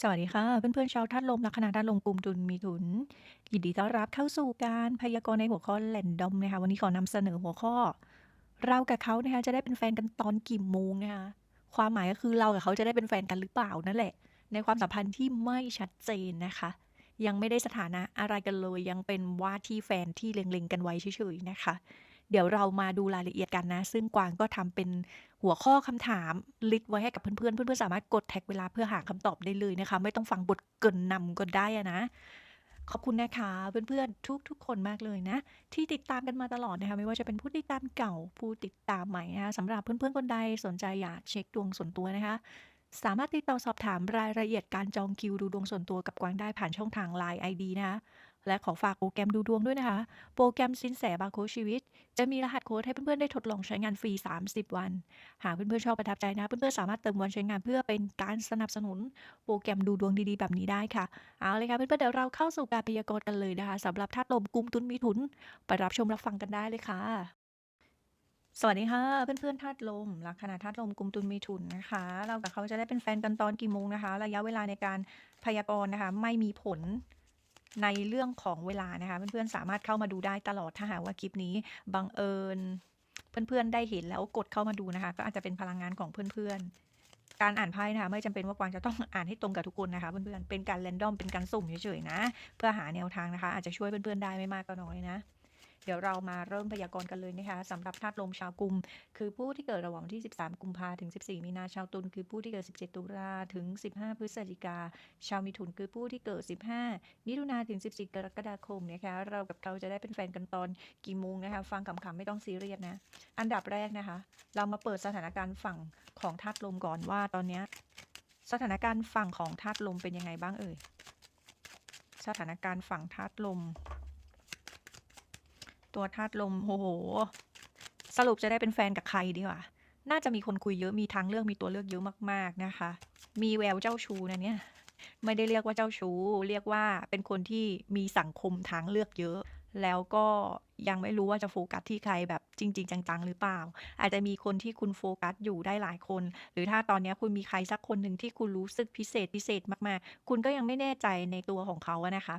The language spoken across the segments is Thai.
สวัสดีค่ะ เพื่อนๆชาวธาตุลมลัคนาธาตุลมกลุ่มตุลมีถุน ยินดีต้อนรับเข้าสู่การพยากรณ์ในหัวข้อแ a นดอมนะคะวันนี้ขอนำเสนอหัวข้อ เรากับเขานะคะจะได้เป็นแฟนกันตอนกี่โมงนะคะความหมายก็คือเรากับเขาจะได้เป็นแฟนกันหรือเปล่านั่นแหละ ในความสัมพันธ์ที่ไม่ชัดเจนนะคะ ยังไม่ได้สถานะอะไรกันเลยยังเป็นว่าที่แฟนที่เล็งๆกันไว้เฉยๆนะคะ เดี๋ยวเรามาดูรายละเอียดกันนะ ซึ่งกวางก็ทำเป็นหัวข้อคำถามลิสต์ไว้ให้กับเพื่อนๆ เพื่อนๆสามารถกดแท็กเวลาเพื่อหาคำตอบได้เลยนะคะ ไม่ต้องฟังบทเกินนำก็ได้นะ ขอบคุณนะคะเพื่อนๆทุกๆคนมากเลยนะ ที่ติดตามกันมาตลอดนะคะ ไม่ว่าจะเป็นผู้ติดตามเก่าผู้ติดตามใหม่นะคะสำหรับเพื่อนๆคนใดสนใจอยากเช็คดวงส่วนตัวนะคะสามารถติดต่อสอบถามรายละเอียดการจองคิวดูดวงส่วนตัวกับกวางได้ผ่านช่องทาง Line ID นะคะ และขอฝากโปรแกรมดูดวงด้วยนะคะ โปรแกรมสินแสบาโคชชีวิต จะมีรหัสโค้ดให้เพื่อนๆได้ทดลองใช้งานฟรี 30 วัน หากเพื่อนๆชอบประทับใจนะ เพื่อนๆสามารถเติมวันใช้งานเพื่อเป็นการสนับสนุนโปรแกรมดูดวงดีๆแบบนี้ได้ค่ะ เอาเลยค่ะเพื่อนๆเดี๋ยวเราเข้าสู่การพยากรณ์กันเลยนะคะสำหรับธาตุลมกุมตุนมีถุน ไปรับชมรับฟังกันได้เลยค่ะสวัสดีค่ะ เพื่อนๆธาตุลมลัคนาธาตุลมกุมตุลมีถุนนะคะ เรากับเขาจะได้เป็นแฟนกันตอนกี่โมงนะคะ ระยะเวลาในการพยากรณ์นะคะ ไม่มีผล ในเรื่องของเวลานะคะ เพื่อนๆสามารถเข้ามาดูได้ตลอดถ้าหากว่าคลิปนี้บังเอิญ เพื่อนๆได้เห็นแล้วกดเข้ามาดูนะคะ ก็อาจจะเป็นพลังงานของเพื่อนๆ การอ่านไพ่นะคะไม่จำเป็นว่ากวางจะต้องอ่านให้ตรงกับทุกคนนะคะเพื่อนๆเป็นการแรนดอมเป็นการสุ่มเฉยๆนะ เพื่อหาแนวทางนะคะ อาจจะช่วยเพื่อนๆได้ไม่มากก็น้อยนะ ดี๋ยวเรามาเริ่มพยากรณ์กันเลยนะคะสำหรับธาตุลมชาวกุม คือผู้ที่เกิดระหว่างที่ 13 กุมภาถึง 14 มีนาชาวตุลคือผู้ที่เกิด 17 ตุลาถึง 15 พฤศจิกา ชาวมิถุนคือผู้ที่เกิด 15 มิถุนาถึง 14 กรกฎาคมนะคะเรากับเขาจะได้เป็นแฟนกันตอนกี่โมงนะคะฟังขำๆไม่ต้องซีเรียสนะ อันดับแรกนะคะ เรามาเปิดสถานการณ์ฝั่งของธาตุลมก่อนว่าตอนนี้สถานการณ์ฝั่งของธาตุลมเป็นยังไงบ้างเอ่ย สถานการณ์ฝั่งธาตุลม ตัวธาตุลมโอ้โห สรุปจะได้เป็นแฟนกับใครดีกว่า น่าจะมีคนคุยเยอะมีทางเลือกมีตัวเลือกเยอะมากๆนะคะ มีแววเจ้าชู้นะเนี่ย ไม่ได้เรียกว่าเจ้าชู้ เรียกว่าเป็นคนที่มีสังคมทางเลือกเยอะ แล้วก็ยังไม่รู้ว่าจะโฟกัสที่ใครแบบจริง ๆ จัง ๆ หรือเปล่า อาจจะมีคนที่คุณโฟกัสอยู่ได้หลายคน หรือถ้าตอนนี้คุณมีใครสักคนหนึ่งที่คุณรู้สึกพิเศษพิเศษมากๆ คุณก็ยังไม่แน่ใจในตัวของเขาอะนะคะ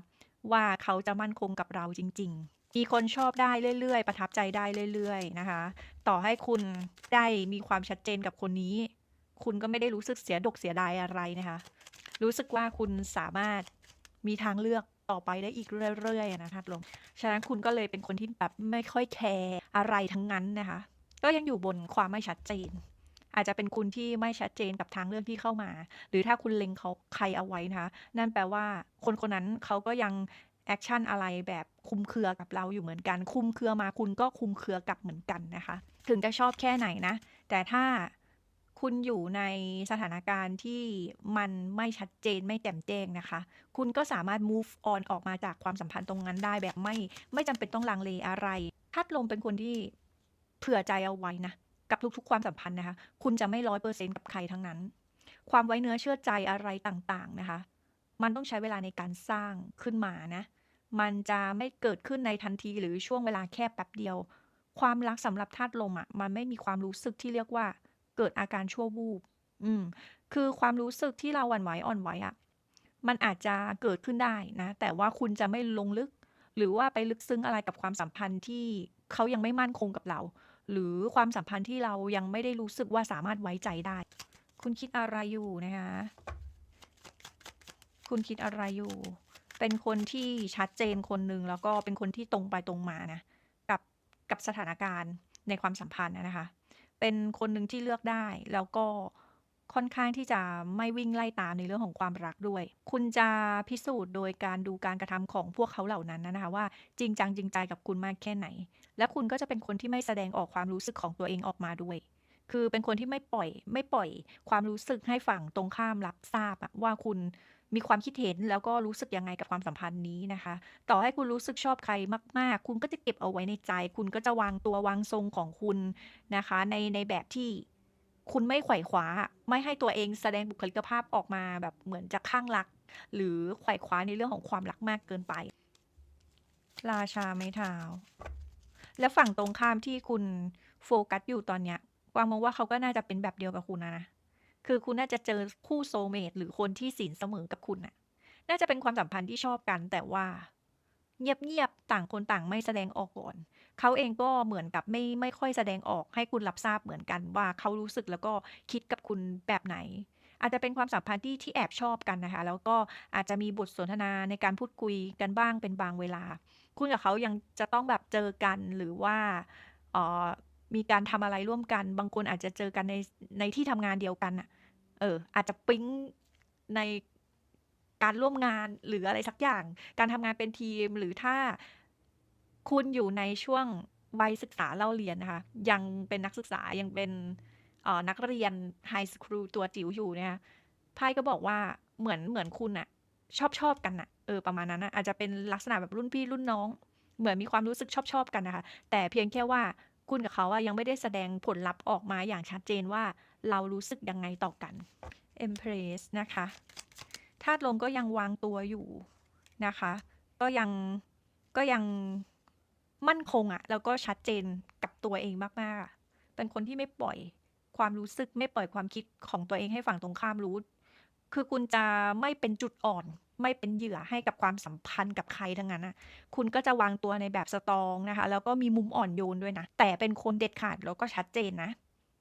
ว่าเขาจะมั่นคงกับเราจริง ๆ มีคนชอบได้เรื่อยๆ ประทับใจได้เรื่อยๆนะคะ ต่อให้คุณได้มีความชัดเจนกับคนนี้ คุณก็ไม่ได้รู้สึกเสียดกเสียดายอะไรนะคะ รู้สึกว่าคุณสามารถมีทางเลือกต่อไปได้อีกเรื่อยๆอะนะธาตุลมฉะนั้นคุณก็เลยเป็นคนที่แบบไม่ค่อยแคร์อะไรทั้งนั้นนะคะ ก็ยังอยู่บนความไม่ชัดเจน อาจจะเป็นคุณที่ไม่ชัดเจนกับทางเลือกที่เข้ามา หรือถ้าคุณเล็งเขาใครเอาไว้นะคะ นั่นแปลว่าคนคนนั้นเขาก็ยัง แอคชั่นอะไรแบบคุมเครือกับเราอยู่เหมือนกัน คุมเครือมาคุณก็คุมเครือกลับเหมือนกันนะคะ ถึงจะชอบแค่ไหนนะ แต่ถ้าคุณอยู่ในสถานการณ์ที่มันไม่ชัดเจนไม่แจ่มแจ้งนะคะ คุณก็สามารถ move on ออกมาจากความสัมพันธ์ตรงนั้นได้แบบไม่ไม่จำเป็นต้องลังเลอะไรธาตุลมเป็นคนที่เผื่อใจเอาไว้นะกับทุกๆ ความสัมพันธ์นะคะ คุณจะไม่ร้อยเปอร์เซ็นต์กับใครทั้งนั้น ความไว้เนื้อเชื่อใจอะไรต่างๆนะคะ มันต้องใช้เวลาในการสร้างขึ้นมานะ มันจะไม่เกิดขึ้นในทันทีหรือช่วงเวลาแค่แป๊บเดียว ความรักสำหรับธาตุลมอะมันไม่มีความรู้สึกที่เรียกว่า เกิดอาการชั่ววูบ อืม คือความรู้สึกที่เราหวั่นไหวอ่อนไหวอะ มันอาจจะเกิดขึ้นได้นะ แต่ว่าคุณจะไม่ลงลึก หรือว่าไปลึกซึ้งอะไรกับความสัมพันธ์ที่เขายังไม่มั่นคงกับเรา หรือความสัมพันธ์ที่เรายังไม่ได้รู้สึกว่าสามารถไว้ใจได้ คุณคิดอะไรอยู่นะคะ คุณคิดอะไรอยู่ เป็นคนที่ชัดเจนคนหนึ่งแล้วก็เป็นคนที่ตรงไปตรงมานะกับกับสถานการณ์ในความสัมพันธ์นะคะ เป็นคนหนึ่งที่เลือกได้ แล้วก็ค่อนข้างที่จะไม่วิ่งไล่ตามในเรื่องของความรักด้วย คุณจะพิสูจน์โดยการดูการกระทำของพวกเขาเหล่านั้นนะคะ ว่าจริงจังจริงใจกับคุณมากแค่ไหน และคุณก็จะเป็นคนที่ไม่แสดงออกความรู้สึกของตัวเองออกมาด้วย คือเป็นคนที่ไม่ปล่อยไม่ปล่อยความรู้สึกให้ฝั่งตรงข้ามรับทราบอะว่าคุณ มีความคิดเห็นแล้วก็รู้สึกยังไงกับความสัมพันธ์นี้นะคะ ต่อให้คุณรู้สึกชอบใครมาก ๆ คุณก็จะเก็บเอาไว้ในใจ คุณก็จะวางตัววางทรงของคุณนะคะ ในในแบบที่คุณไม่ไขว่คว้า ไม่ให้ตัวเองแสดงบุคลิกภาพออกมาแบบเหมือนจะข้างรัก หรือไขว่คว้าในเรื่องของความรักมากเกินไป ราชาไม้เท้าและฝั่งตรงข้ามที่คุณโฟกัสอยู่ตอนเนี้ยกวางมองว่าเขาก็น่าจะเป็นแบบเดียวกับคุณนะนะ คือคุณน่าจะเจอคู่โซเมตหรือคนที่ศีลเสมอกับคุณน่ะ น่าจะเป็นความสัมพันธ์ที่ชอบกันแต่ว่า เงียบๆต่างคนต่างไม่แสดงออกก่อน เขาเองก็เหมือนกับไม่ไม่ค่อยแสดงออกให้คุณรับทราบเหมือนกันว่าเขารู้สึกแล้วก็คิดกับคุณแบบไหน อาจจะเป็นความสัมพันธ์ที่ที่แอบชอบกันนะคะ แล้วก็อาจจะมีบทสนทนาในการพูดคุยกันบ้างเป็นบางเวลา คุณกับเขายังจะต้องแบบเจอกันหรือว่าอ่อ มีการทำอะไรร่วมกัน บางคนอาจจะเจอกันในในที่ทำงานเดียวกันน่ะเออ อาจจะปิ๊งในการร่วมงานหรืออะไรสักอย่าง การทำงานเป็นทีมหรือถ้าคุณอยู่ในช่วงวัยศึกษาเล่าเรียนนะคะ ยังเป็นนักศึกษายังเป็นออนักเรียนไฮสคูลตัวจิ๋วอยู่เนี่ยไพ่ก็บอกว่าเหมือนเหมือนคุณน่ะชอบๆกันน่ะเออประมาณนั้นน่ะอาจจะเป็นลักษณะแบบรุ่นพี่รุ่นน้อง เหมือนมีความรู้สึกชอบๆกันนะคะ แต่เพียงแค่ว่า คุณกับเขาอะยังไม่ได้แสดงผลลัพธ์ออกมาอย่างชัดเจนว่าเรารู้สึกยังไงต่อกัน Empress นะคะธาตุลมก็ยังวางตัวอยู่นะคะ ก็ยังก็ยังมั่นคงอะแล้วก็ชัดเจนกับตัวเองมากๆ เป็นคนที่ไม่ปล่อยความรู้สึกไม่ปล่อยความคิดของตัวเองให้ฝั่งตรงข้ามรู้ คือคุณจะไม่เป็นจุดอ่อน ไม่เป็นเหยื่อให้กับความสัมพันธ์กับใครทั้งนั้นนะคุณก็จะวางตัวในแบบสตรองนะคะ แล้วก็มีมุมอ่อนโยนด้วยนะ แต่เป็นคนเด็ดขาดแล้วก็ชัดเจนนะ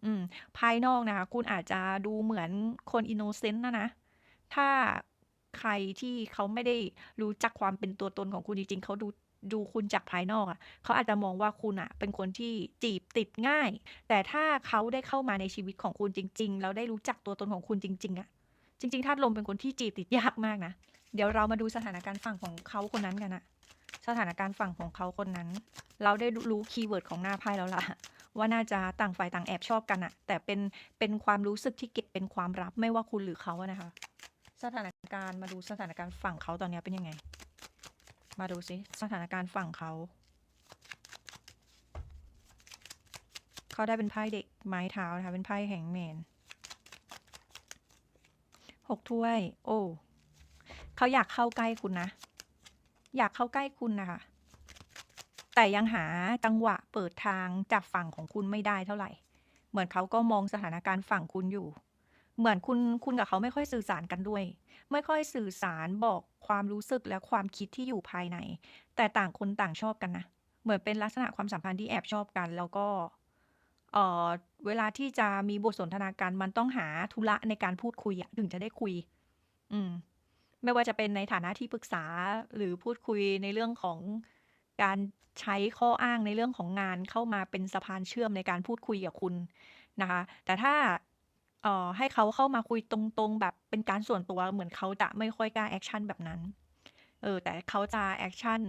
อืม ภายนอกนะคะ คุณอาจจะดูเหมือนคนอินโนเซนต์อะนะ ถ้าใครที่เขาไม่ได้รู้จักความเป็นตัวตนของคุณจริงๆเขาดูดูคุณจากภายนอกอะเขาอาจจะมองว่าคุณน่ะ เป็นคนที่จีบติดง่าย แต่ถ้าเขาได้เข้ามาในชีวิตของคุณจริง ๆ แล้วได้รู้จักตัวตนของคุณจริง ๆอะจริง ๆ ธาตุลมเป็นคนที่จีบติดยากมากนะ เดี๋ยวเรามาดูสถานการณ์ฝั่งของเขาคนนั้นกันนะสถานการณ์ฝั่งของเขาคนนั้น เราได้รู้คีย์เวิร์ดของหน้าไพ่แล้วล่ะ ว่าน่าจะต่างฝ่ายต่างแอบชอบกันน่ะแต่เป็นเป็นความรู้สึกที่เก็บเป็นความลับไม่ว่าคุณหรือเขาอะนะคะ สถานการณ์มาดูสถานการณ์ฝั่งเขาตอนนี้เป็นยังไง มาดูซิสถานการณ์ฝั่งเขาเขาได้เป็นไพ่เด็กไม้เท้านะคะเป็นไพ่ Hangman 6ถ้วย โอ้ เขาอยากเข้าใกล้คุณนะ อยากเข้าใกล้คุณนะคะ แต่ยังหาจังหวะเปิดทางจากฝั่งของคุณไม่ได้เท่าไหร่ เหมือนเขาก็มองสถานการณ์ฝั่งคุณอยู่ เหมือนคุณคุณกับเขาไม่ค่อยสื่อสารกันด้วย ไม่ค่อยสื่อสารบอกความรู้สึกและความคิดที่อยู่ภายใน แต่ต่างคนต่างชอบกันนะ เหมือนเป็นลักษณะความสัมพันธ์ที่แอบชอบกัน แล้วก็เออเวลาที่จะมีบทสนทนากันมันต้องหาธุระในการพูดคุยถึงจะได้คุย อืม ไม่ว่าจะเป็นในฐานะที่ปรึกษาหรือพูดคุยในเรื่องของการใช้ข้ออ้างในเรื่องของงานเข้ามาเป็นสะพานเชื่อมในการพูดคุยกับคุณนะคะ แต่ถ้าเอ่อให้เขาเข้ามาคุยตรงๆ แบบเป็นการส่วนตัวเหมือนเขาจะไม่ค่อยกล้าแอกชันแบบนั้น เออแต่เขาจะแอกชัน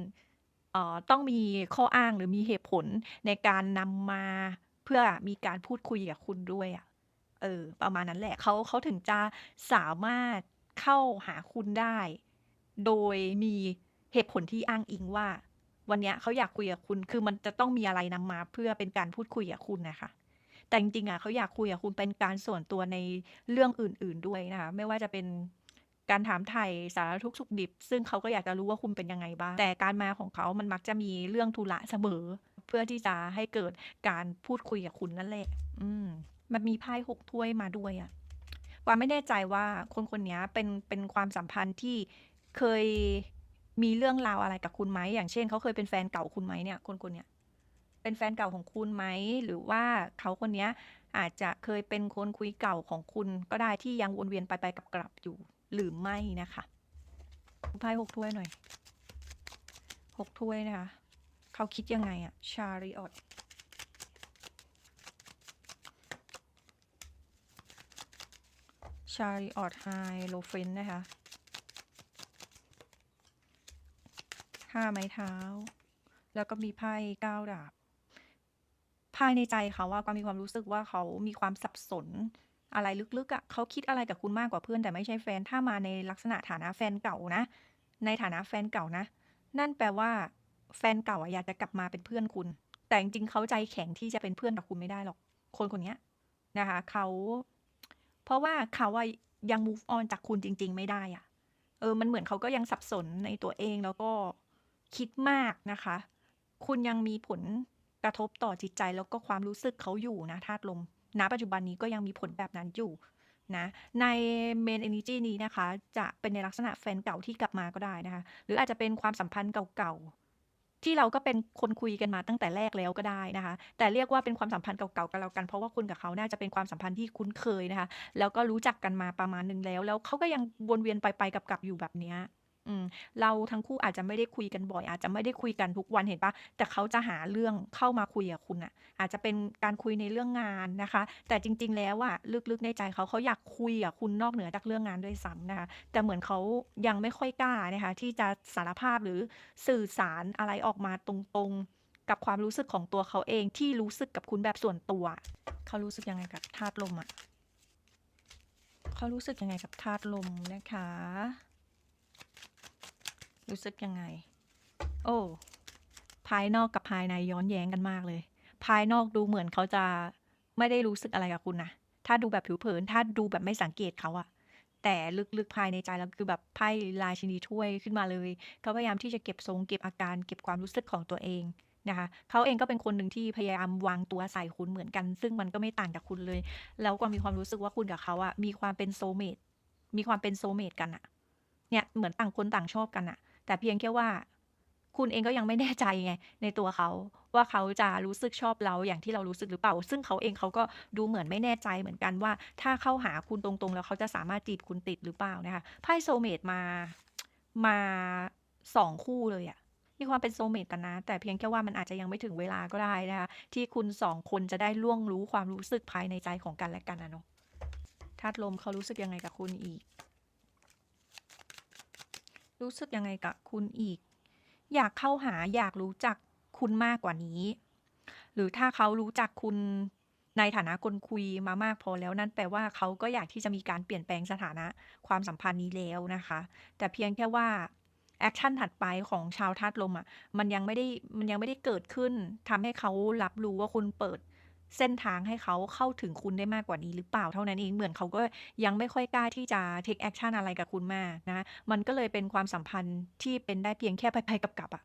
เอ่อต้องมีข้ออ้างหรือมีเหตุผลในการนำมาเพื่อมีการพูดคุยกับคุณด้วยอะเออ ประมาณนั้นแหละเขาเขาถึงจะสามารถ เข้าหาคุณได้ โดยมีเหตุผลที่อ้างอิงว่า วันนี้เขาอยากคุยกับคุณ คือมันจะต้องมีอะไรนำมาเพื่อเป็นการพูดคุยกับคุณนะคะ แต่จริงๆอะเขาอยากคุยกับคุณเป็นการส่วนตัวในเรื่องอื่น ๆด้วยนะคะ ไม่ว่าจะเป็นการถามไถ่สารทุกข์สุขดิบ ซึ่งเขาก็อยากจะรู้ว่าคุณเป็นยังไงบ้าง แต่การมาของเขามันมักจะมีเรื่องธุระเสมอ เพื่อที่จะให้เกิดการพูดคุยกับคุณนั่นแหละ อืม มันมีไพ่6ถ้วยมาด้วยอะ กวางไม่แน่ใจว่าคนคนนี้เป็นเป็นความสัมพันธ์ที่เคยมีเรื่องราวอะไรกับคุณไหมอย่างเช่นเขาเคยเป็นแฟนเก่าคุณไหมเนี่ย คนคนเนี้ยเป็นแฟนเก่าของคุณไหมหรือว่าเขาคนนี้อาจจะเคยเป็นคนคุยเก่าของคุณก็ได้ที่ยังวนเวียนไปๆกลับอยู่หรือไม่นะคะไพ่6ถ้วยหน่อย6ถ้วยนะคะเขาคิดยังไงอะชาลีออด Chariot Chariot Hierophant นะคะ5ไม้เท้า แล้วก็มีไพ่9ดาบ ภายในใจเขาอะกวางมีความรู้สึกว่าเขามีความสับสนอะไรลึกๆอะเขาคิดอะไรกับคุณมากกว่าเพื่อนแต่ไม่ใช่แฟน ถ้ามาในลักษณะฐานะแฟนเก่านะ ในฐานะแฟนเก่านะ นั่นแปลว่าแฟนเก่าอะอยากจะกลับมาเป็นเพื่อนคุณ แต่จริงๆเขาใจแข็งที่จะเป็นเพื่อนกับคุณไม่ได้หรอก คนคนนี้นะคะเขา เพราะว่าเขาอะยัง move on จากคุณจริง ๆ ไม่ได้อะเออ มันเหมือนเขาก็ยังสับสนในตัวเองแล้วก็คิดมากนะคะ คุณยังมีผลกระทบต่อจิตใจแล้วก็ความรู้สึกเขาอยู่นะธาตุลมณปัจจุบันนี้ก็ยังมีผลแบบนั้นอยู่นะใน Main Energy นี้นะคะ จะเป็นในลักษณะแฟนเก่าที่กลับมาก็ได้นะคะ หรืออาจจะเป็นความสัมพันธ์เก่าๆ ที่เราก็เป็นคนคุยกันมาตั้งแต่แรกแล้วก็ได้นะคะ แต่เรียกว่าเป็นความสัมพันธ์เก่าๆก็แล้วกัน เพราะว่าคุณกับเขาน่าจะเป็นความสัมพันธ์ที่คุ้นเคยนะคะ แล้วก็รู้จักกันมาประมาณหนึ่งแล้ว แล้วเขาก็ยังวนเวียนไปๆกับๆอยู่แบบเนี้ย อืมเราทั้งคู่อาจจะไม่ได้คุยกันบ่อย อาจจะไม่ได้คุยกันทุกวันเห็นปล่าแต่เขาจะหาเรื่องเข้ามาคุยกับคุณน่ะ อาจจะเป็นการคุยในเรื่องงานนะคะ แต่จริง ๆ แล้วอะลึกๆในใจเขาเขาอยากคุยกับคุณนอกเหนือจากเรื่องงานด้วยซ้ำนะคะ แต่เหมือนเขายังไม่ค่อยกล้านะคะที่จะสารภาพหรือสื่อสารอะไรออกมาตรงๆ กับความรู้สึกของตัวเขาเองที่รู้สึกกับคุณแบบส่วนตัว เขารู้สึกยังไงกับธาตุลมอะ?เขารู้สึกยังไงกับธาตุลมนะคะ รู้สึกยังไง?โอ้ ภายนอกกับภายในย้อนแย้งกันมากเลย ภายนอกดูเหมือนเขาจะไม่ได้รู้สึกอะไรกับคุณนะถ้าดูแบบผิวเผิน ถ้าดูแบบไม่สังเกตเขาอะแต่ลึกๆภายในใจเราคือแบบไพ่ราชินีถ้วยขึ้นมาเลยเขาพยายามที่จะเก็บทรงเก็บอาการ เก็บความรู้สึกของตัวเองนะคะเขาเองก็เป็นคนหนึ่งที่พยายามวางตัวใส่คุณเหมือนกัน ซึ่งมันก็ไม่ต่างจากคุณเลย แล้วก็มีความรู้สึกว่าคุณกับเขาอะมีความเป็น soul mate มีความเป็น soul mate กันน่ะเนี่ยเหมือนต่างคนต่างชอบกันน่ะ แต่เพียงแค่ว่า คุณเองก็ยังไม่แน่ใจไง ในตัวเขาว่าเขาจะรู้สึกชอบเราอย่างที่เรารู้สึกหรือเปล่า ซึ่งเขาเองเขาก็ดูเหมือนไม่แน่ใจเหมือนกันว่า ถ้าเข้าหาคุณตรงๆ แล้วเขาจะสามารถจีบคุณติดหรือเปล่านะคะไพ่ soul mate มามา2คู่เลยอะมีความเป็น soul mate กันนะ แต่เพียงแค่ว่ามันอาจจะยังไม่ถึงเวลาก็ได้นะคะ ที่คุณ2คนจะได้ล่วงรู้ความรู้สึกภายในใจของกันและกันอะเนาะธาตุลมเขารู้สึกยังไงกับคุณอีก? รู้สึกยังไงกับคุณอีก?อยากเข้าหาอยากรู้จักคุณมากกว่านี้ หรือถ้าเขารู้จักคุณในฐานะคนคุยมามากพอแล้วนั่นแปลว่าเขาก็อยากที่จะมีการเปลี่ยนแปลงสถานะความสัมพันธ์นี้แล้วนะคะ แต่เพียงแค่ว่าแอกชันถัดไปของชาวธาตุลมอะมันยังไม่ได้มันยังไม่ได้เกิดขึ้นทำให้เขารับรู้ว่าคุณเปิด เส้นทางให้เขาเข้าถึงคุณได้มากกว่านี้หรือเปล่าเท่านั้นเองเหมือนเขาก็ยังไม่ค่อยกล้าที่จะเทกแอกชันอะไรกับคุณมากนะมันก็เลยเป็นความสัมพันธ์ที่เป็นได้เพียงแค่ไปๆกลับๆอะ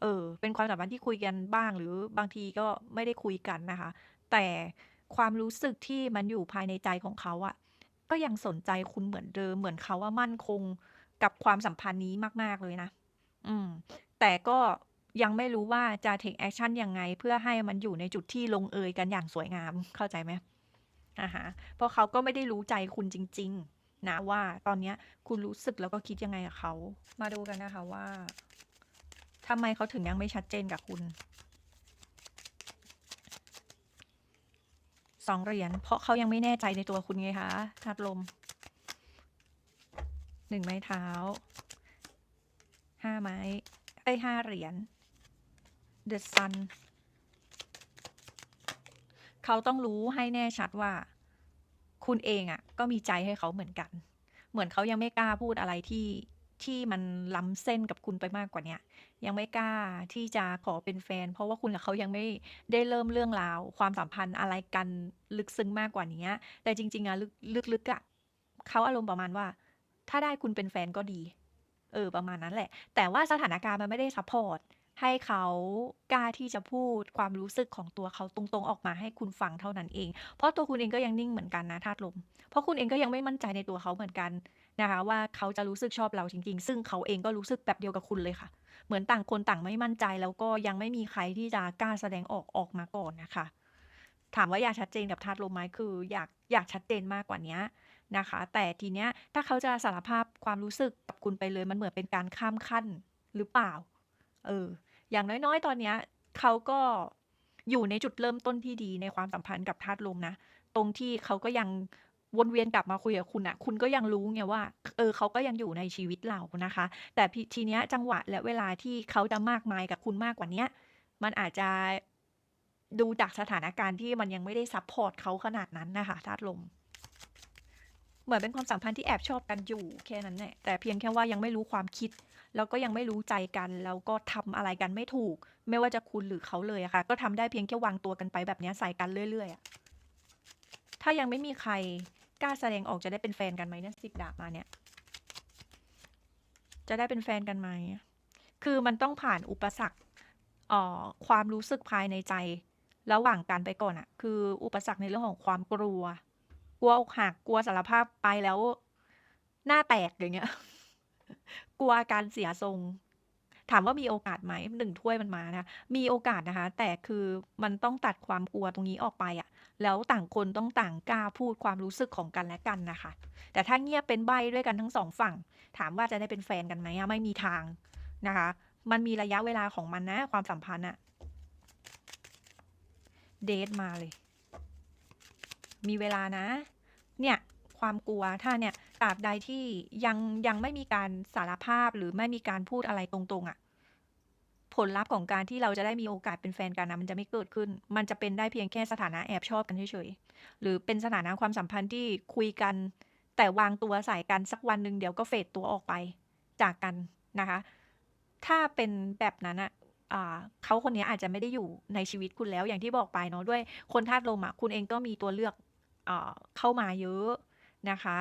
เออ เป็นความสัมพันธ์ที่คุยกันบ้างหรือบางทีก็ไม่ได้คุยกันนะคะ แต่ความรู้สึกที่มันอยู่ภายในใจของเขาอะก็ยังสนใจคุณเหมือนเดิมเหมือนเขาอะมั่นคงกับความสัมพันธ์นี้มาก ๆเลยนะ อืม แต่ก็ ยังไม่รู้ว่าจะเทกแอกชันยังไง เพื่อให้มันอยู่ในจุดที่ลงเอยกันอย่างสวยงามเข้าใจไหม?อะฮะเพราะเขาก็ไม่ได้รู้ใจคุณจริง ๆ นะว่าตอนนี้คุณรู้สึกแล้วก็คิดยังไงกับเขามาดูกันนะคะว่าทำไมเขาถึงยังไม่ชัดเจนกับคุณ?2เหรียญเพราะเขายังไม่แน่ใจในตัวคุณไงคะธาตุลม1ไม้เท้า5ไม้เอ๊ย5เหรียญ The Sun เขาต้องรู้ให้แน่ชัดว่า คุณเองอะก็มีใจให้เขาเหมือนกัน เหมือนเขายังไม่กล้าพูดอะไรที่ที่มันล้ำเส้นกับคุณไปมากกว่าเนี้ยยังไม่กล้าที่จะขอเป็นแฟน เพราะว่าคุณกับเขายังไม่ได้เริ่มเรื่องราว ความสัมพันธ์อะไรกันลึกซึ้งมากกว่านี้แต่จริง ๆอะลึกลึกๆอะเขาอารมณ์ประมาณว่า ถ้าได้คุณเป็นแฟนก็ดี เออประมาณนั้นแหละ แต่ว่าสถานการณ์มันไม่ได้ซัปพอร์ต ให้เขากล้าที่จะพูดความรู้สึกของตัวเขาตรงๆออกมาให้คุณฟังเท่านั้นเอง เพราะตัวคุณเองก็ยังนิ่งเหมือนกันนะธาตุลม เพราะคุณเองก็ยังไม่มั่นใจในตัวเขาเหมือนกันนะคะว่าเขาจะรู้สึกชอบเราจริง ๆ ซึ่งเขาเองก็รู้สึกแบบเดียวกับคุณเลยค่ะ เหมือนต่างคนต่างไม่มั่นใจแล้วก็ยังไม่มีใครที่จะกล้าแสดงออกออกมาก่อนนะคะ ถามว่าอยากชัดเจนกับธาตุลมไหม?คืออยากอยากชัดเจนมากกว่านี้นะคะ แต่ทีเนี้ยถ้าเขาจะสารภาพความรู้สึกกับคุณไปเลยมันเหมือนเป็นการข้ามขั้นหรือเปล่า?เออ อย่างน้อยๆ ตอนเนี้ยเขาก็อยู่ในจุดเริ่มต้นที่ดีในความสัมพันธ์กับธาตุลมนะ ตรงที่เขาก็ยังวนเวียนกลับมาคุยกับคุณน่ะคุณก็ยังรู้ไงว่า เออเขาก็ยังอยู่ในชีวิตเรานะคะ แต่ทีเนี้ยจังหวะและเวลาที่เขาจะมากมายกับคุณมากกว่าเนี้ย มันอาจจะดูจากสถานการณ์ที่มันยังไม่ได้ซัปพอร์ตเขาขนาดนั้นนะคะธาตุลม เหมือนเป็นความสัมพันธ์ที่แอบชอบกันอยู่แค่นั้นแหละแต่เพียงแค่ว่ายังไม่รู้ความคิด แล้วก็ยังไม่รู้ใจกันแล้วก็ทำอะไรกันไม่ถูก ไม่ว่าจะคุณหรือเขาเลยอะค่ะ ก็ทำได้เพียงแค่วางตัวกันไปแบบนี้ใส่กันเรื่อยๆถ้ายังไม่มีใครกล้าแสดงออกจะได้เป็นแฟนกันไหมเนี่ย10ดาบมาเนี่ย จะได้เป็นแฟนกันไหม?คือมันต้องผ่านอุปสรรคอ่อความรู้สึกภายในใจ ระหว่างกันไปก่อนน่ะคืออุปสรรคในเรื่องของความกลัว กลัวอกหักกลัวสารภาพไปแล้ว หน้าแตกอย่างเงี้ย กลัวการเสียทรง ถามว่ามีโอกาสไหม1ถ้วยมันมานะมีโอกาสนะคะ แต่คือมันต้องตัดความกลัวตรงนี้ออกไปอะแล้วต่างคนต้องต่างกล้าพูดความรู้สึกของกันและกันนะคะ แต่ถ้าเงียบเป็นใบ้ด้วยกันทั้ง2ฝั่ง ถามว่าจะได้เป็นแฟนกันไหมไม่มีทางนะคะ มันมีระยะเวลาของมันนะ ความสัมพันธ์น่ะเดตมาเลย มีเวลานะ เนี่ยความกลัวถ้าเนี่ยตราบใดที่ยังยังไม่มีการสารภาพหรือไม่มีการพูดอะไรตรงๆอะผลลัพธ์ของการที่เราจะได้มีโอกาสเป็นแฟนกันนะมันจะไม่เกิดขึ้น มันจะเป็นได้เพียงแค่สถานะแอบชอบกันเฉยๆหรือเป็นสถานะความสัมพันธ์ที่คุยกัน แต่วางตัวใส่กันสักวันหนึ่งเดี๋ยวก็ fade ตัวออกไปจากกันนะคะ ถ้าเป็นแบบนั้นน่ะอ่าเขาคนนี้อาจจะไม่ได้อยู่ในชีวิตคุณแล้วอย่างที่บอกไปเนาะด้วยคนธาตุลมอะคุณเองก็มีตัวเลือก เข้ามาเยอะนะคะ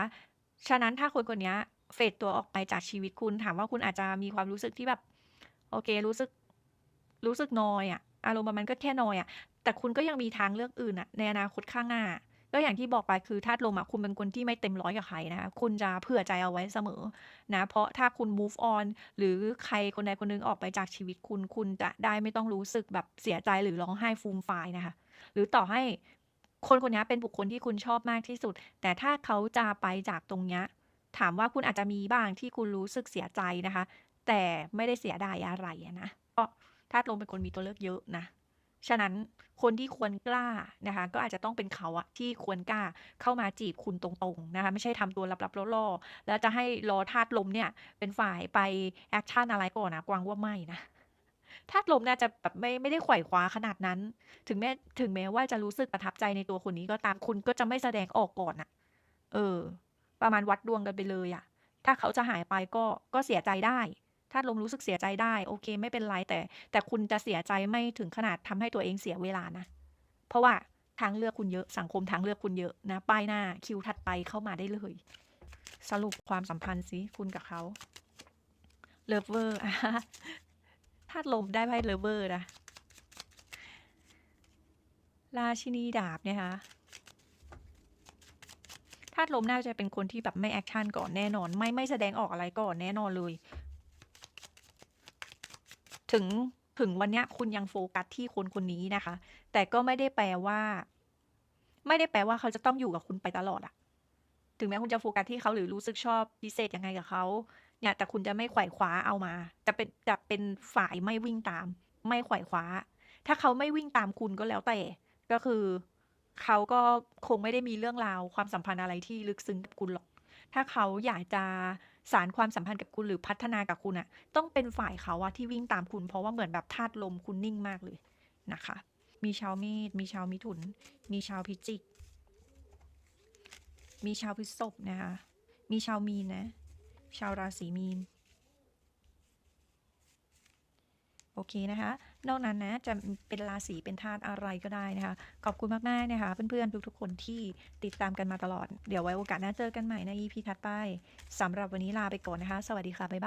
ฉะนั้นถ้าคนคนนี้ย fade ตัวออกไปจากชีวิตคุณถามว่าคุณอาจจะมีความรู้สึกที่แบบ โอเค รู้สึกรู้สึกนอยอะอารมณ์มาณก็แค่นอยอะแต่คุณก็ยังมีทางเลือกอื่นน่ะในอนาคตข้างหน้า ก็อย่างที่บอกไปคือธาตุลมอะคุณเป็นคนที่ไม่เต็มร้อยกับใครนะคะคุณจะเผื่อใจเอาไว้เสมอนะเพราะถ้าคุณ move on หรือใครคนใดคนหนึ่งออกไปจากชีวิตคุณ คุณจะได้ไม่ต้องรู้สึกแบบเสียใจหรือร้องไห้ฟูมฟายนะคะ หรือต่อให้ คนคนนี้เป็นบุคคลที่คุณชอบมากที่สุด แต่ถ้าเขาจะไปจากตรงเนี้ยถามว่าคุณอาจจะมีบ้างที่คุณรู้สึกเสียใจนะคะ แต่ไม่ได้เสียดายอะไรนะก็ธาตุลมเป็นคนมีตัวเลือกเยอะนะฉะนั้นคนที่ควรกล้านะคะ ก็อาจจะต้องเป็นเขาอะที่ควรกล้าเข้ามาจีบคุณตรงๆนะคะไม่ใช่ทำตัวลับๆล่อๆแล้วจะให้รอธาตุลมเนี่ยเป็นฝ่ายไปแอกชันอะไรก่อนนะกวางว่าไม่นะ ธาตุลมน่าจะแบบไม่ไม่ได้ไขว่คว้าขนาดนั้น ถึงแม้ถึงแม้ว่าจะรู้สึกประทับใจในตัวคนนี้ก็ตามคุณก็จะไม่แสดงออกก่อนน่ะเออ ประมาณวัดดวงกันไปเลยอะถ้าเขาจะหายไปก็ก็เสียใจได้ธาตุลมรู้สึกเสียใจได้ โอเค ไม่เป็นไรแต่ แต่คุณจะเสียใจไม่ถึงขนาดทำให้ตัวเองเสียเวลานะ เพราะว่าทางเลือกคุณเยอะสังคมทางเลือกคุณเยอะนะป้ายหน้าคิวถัดไปเข้ามาได้เลย สรุปความสัมพันธ์สิคุณกับเขา Lover อะธาตุลมได้ไพ่ Lover นะ ราชินีดาบเนะคะธาตุลมน่าจะเป็นคนที่แบบไม่แอกชันก่อนแน่นอน ไม่ไม่แสดงออกอะไรก่อนแน่นอนเลย ถึงถึงวันเนี้ยคุณยังโฟกัสที่คนคนนี้นะคะ แต่ก็ไม่ได้แปลว่า ไม่ได้แปลว่าเขาจะต้องอยู่กับคุณไปตลอดอะถึงแม้คุณจะโฟกัสที่เขาหรือรู้สึกชอบพิเศษยังไงกับเขา เนี่ย แต่คุณจะไม่ไขว่คว้าเอามา จะเป็นจะเป็นฝ่ายไม่วิ่งตาม ไม่ไขว่คว้า ถ้าเขาไม่วิ่งตามคุณก็แล้วแต่ ก็คือ เขาก็คงไม่ได้มีเรื่องราวความสัมพันธ์อะไรที่ลึกซึ้งกับคุณหรอก ถ้าเขาอยากจะสานความสัมพันธ์กับคุณหรือพัฒนากับคุณน่ะต้องเป็นฝ่ายเขาอะที่วิ่งตามคุณ เพราะว่าเหมือนแบบธาตุลมคุณนิ่งมากเลยนะคะ มีชาวเมษมีชาวมิถุน มีชาวพิจิก มีชาวพฤษภนะคะ มีชาวมีนนะ ชาวราศีมีน โอเคนะคะ นอกนั้นนะจะเป็นราศีเป็นธาตุอะไรก็ได้นะคะ ขอบคุณมากๆนะคะ เพื่อนๆ ทุกๆคนที่ติดตามกันมาตลอด เดี๋ยวไว้โอกาสหน้าเจอกันใหม่ใน EP ถัดไปสำหรับวันนี้ลาไปก่อนนะคะ สวัสดีค่ะ บ๊ายบาย